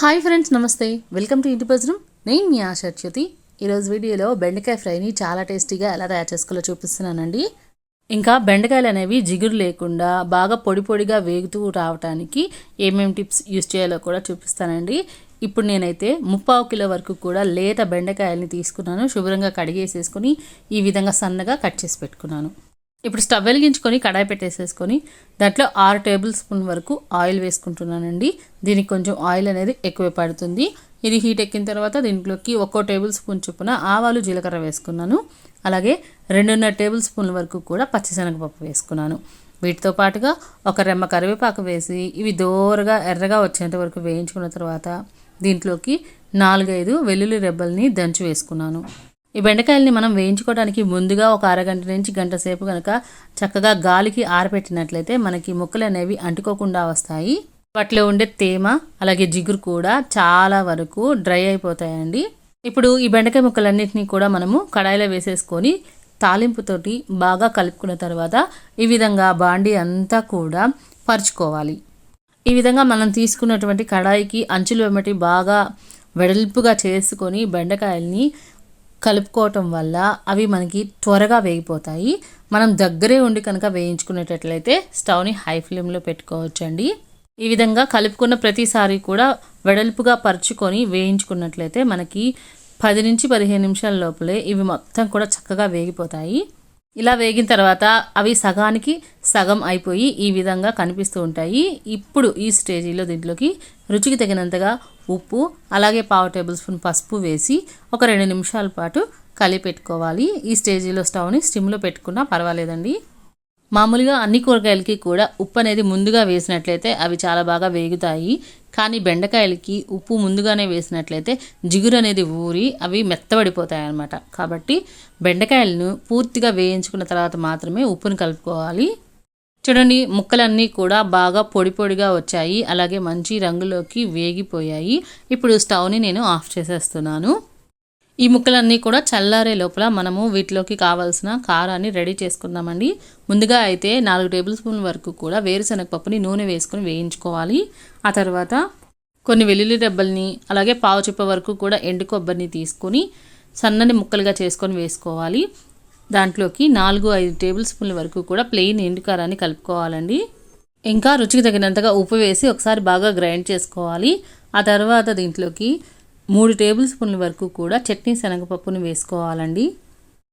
Hi friends నమస్తే. Welcome to ఇంటి పజరం నేను మీ ఆశర్చ్యుతి ఈరోజు వీడియోలో బెండకాయ ఫ్రైని చాలా టేస్టీగా ఎలా తయారు చేసుకోవాలో చూపిస్తున్నానండి. ఇంకా బెండకాయలు అనేవి జిగురు లేకుండా బాగా పొడి పొడిగా వేగుతూ రావడానికి ఏమేమి టిప్స్ యూస్ చేయాలో కూడా చూపిస్తానండి. ఇప్పుడు నేనైతే ముప్పావు కిలో వరకు కూడా లేత బెండకాయల్ని తీసుకున్నాను. శుభ్రంగా కడిగేసేసుకుని ఈ విధంగా సన్నగా కట్ చేసి పెట్టుకున్నాను. ఇప్పుడు స్టవ్ వెలిగించుకొని కడాయి పెట్టేసేసుకొని దాంట్లో ఆరు టేబుల్ స్పూన్ వరకు ఆయిల్ వేసుకుంటున్నానండి. దీనికి కొంచెం ఆయిల్ అనేది ఎక్కువ పడుతుంది. ఇది హీట్ ఎక్కిన తర్వాత దీంట్లోకి ఒక్కో టేబుల్ స్పూన్ చొప్పున ఆవాలు జీలకర్ర వేసుకున్నాను. అలాగే రెండున్నర టేబుల్ స్పూన్ల వరకు కూడా పచ్చిశనగపప్పు వేసుకున్నాను. వీటితో పాటుగా ఒక రెమ్మ కరివేపాకు వేసి ఇవి దోరగా ఎర్రగా వచ్చేంత వరకు వేయించుకున్న తర్వాత దీంట్లోకి నాలుగైదు వెల్లుల్లి రెబ్బల్ని దంచి వేసుకున్నాను. ఈ బెండకాయల్ని మనం వేయించుకోవడానికి ముందుగా ఒక అరగంట నుంచి గంట సేపు కనుక చక్కగా గాలికి ఆరబెట్టినట్లయితే మనకి ముక్కలు అనేవి అంటుకోకుండా వస్తాయి. వాటిలో ఉండే తేమ అలాగే జిగురు కూడా చాలా వరకు డ్రై అయిపోతాయండి. ఇప్పుడు ఈ బెండకాయ ముక్కలన్నింటినీ కూడా మనము కడాయిలో వేసేసుకొని తాలింపుతోటి బాగా కలుపుకున్న తర్వాత ఈ విధంగా బాండి అంతా కూడా పరుచుకోవాలి. ఈ విధంగా మనం తీసుకున్నటువంటి కడాయికి అంచులు వెంబటి బాగా వెడల్పుగా చేసుకొని బెండకాయల్ని కలుపుకోవటం వల్ల అవి మనకి త్వరగా వేగిపోతాయి. మనం దగ్గరే ఉండి కనుక వేయించుకునేటట్లయితే స్టవ్ని హై ఫ్లేమ్లో పెట్టుకోవచ్చండి. ఈ విధంగా కలుపుకున్న ప్రతిసారి కూడా వెడల్పుగా పరుచుకొని వేయించుకున్నట్లయితే మనకి పది నుంచి పదిహేను నిమిషాల లోపలే ఇవి మొత్తం కూడా చక్కగా వేగిపోతాయి. ఇలా వేగిన తర్వాత అవి సగానికి సగం అయిపోయి ఈ విధంగా కనిపిస్తూ ఉంటాయి. ఇప్పుడు ఈ స్టేజీలో దీంట్లోకి రుచికి తగినంతగా ఉప్పు అలాగే పావు టేబుల్ స్పూన్ పసుపు వేసి ఒక రెండు నిమిషాల పాటు కలిపెట్టుకోవాలి ఈ స్టేజీలో స్టవ్ని స్టిమ్లో పెట్టుకున్నా పర్వాలేదండి. మామూలుగా అన్ని కూరగాయలకి కూడా ఉప్పు అనేది ముందుగా వేసినట్లయితే అవి చాలా బాగా వేగుతాయి. కానీ బెండకాయలకి ఉప్పు ముందుగానే వేసినట్లయితే జిగురు అనేది ఊరి అవి మెత్తబడిపోతాయి అన్నమాట. కాబట్టి బెండకాయలను పూర్తిగా వేయించుకున్న తర్వాత మాత్రమే ఉప్పును కలుపుకోవాలి. చూడండి ముక్కలన్నీ కూడా బాగా పొడి పొడిగా వచ్చాయి. అలాగే మంచి రంగులోకి వేగిపోయాయి. ఇప్పుడు స్టవ్ని నేను ఆఫ్ చేసేస్తున్నాను. ఈ ముక్కలన్నీ కూడా చల్లారే లోపల మనము వీటిలోకి కావాల్సిన కారాన్ని రెడీ చేసుకుందామండి. ముందుగా అయితే నాలుగు టేబుల్ స్పూన్ వరకు కూడా వేరుశనగ పప్పుని నూనె వేసుకొని వేయించుకోవాలి. ఆ తర్వాత కొన్ని వెల్లుల్లి రెబ్బల్ని అలాగే పావు చిప్ప వరకు కూడా ఎండు కొబ్బరిని తీసుకొని సన్నని ముక్కలుగా చేసుకొని వేసుకోవాలి. దాంట్లోకి నాలుగు ఐదు టేబుల్ స్పూన్ల వరకు కూడా ప్లెయిన్ ఎండు కారాన్ని కలుపుకోవాలండి. ఇంకా రుచికి తగినంతగా ఉప్పు వేసి ఒకసారి బాగా గ్రైండ్ చేసుకోవాలి. ఆ తర్వాత దీంట్లోకి మూడు టేబుల్ స్పూన్ల వరకు కూడా చట్నీ శనగపప్పుని వేసుకోవాలండి.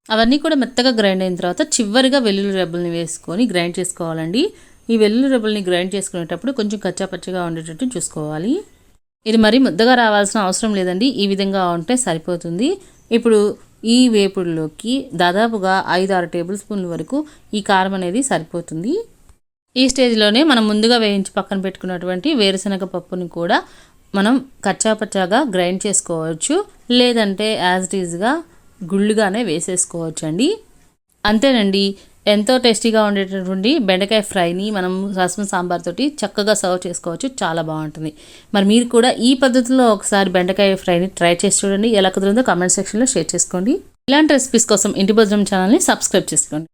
అవన్నీ కూడా మెత్తగా గ్రైండ్ అయిన తర్వాత చివరిగా వెల్లుల్లి రెబ్బల్ని వేసుకొని గ్రైండ్ చేసుకోవాలండి. ఈ వెల్లుల్లి రెబ్బల్ని గ్రైండ్ చేసుకునేటప్పుడు కొంచెం కచ్చాపచ్చగా ఉండేటట్టు చూసుకోవాలి. ఇది మరి ముద్దగా రావాల్సిన అవసరం లేదండి. ఈ విధంగా ఉంటే సరిపోతుంది. ఇప్పుడు ఈ వేపుడులోకి దాదాపుగా ఐదు ఆరు టేబుల్ స్పూన్ల వరకు ఈ కారం అనేది సరిపోతుంది. ఈ స్టేజ్లోనే మనం ముందుగా వేయించి పక్కన పెట్టుకున్నటువంటి వేరుశనగ పప్పుని కూడా మనం కచ్చాపచ్చాగా గ్రైండ్ చేసుకోవచ్చు. లేదంటే యాజ్ ఇట్ ఈజ్గా గుళ్ళుగానే వేసేసుకోవచ్చు అండి అంతేనండి ఎంతో టేస్టీగా ఉండేటటువంటి బెండకాయ ఫ్రైని మనం రసం సాంబార్ తోటి చక్కగా సర్వ్ చేసుకోవచ్చు. చాలా బాగుంటుంది. మరి మీరు కూడా ఈ పద్ధతిలో ఒకసారి బెండకాయ ఫ్రైని ట్రై చేసి చూడండి. ఎలా కుదిరిందో కామెంట్ సెక్షన్లో షేర్ చేసుకోండి. ఇలాంటి రెసిపీస్ కోసం ఇంటి భోజనం ఛానల్ని సబ్స్క్రైబ్ చేసుకోండి.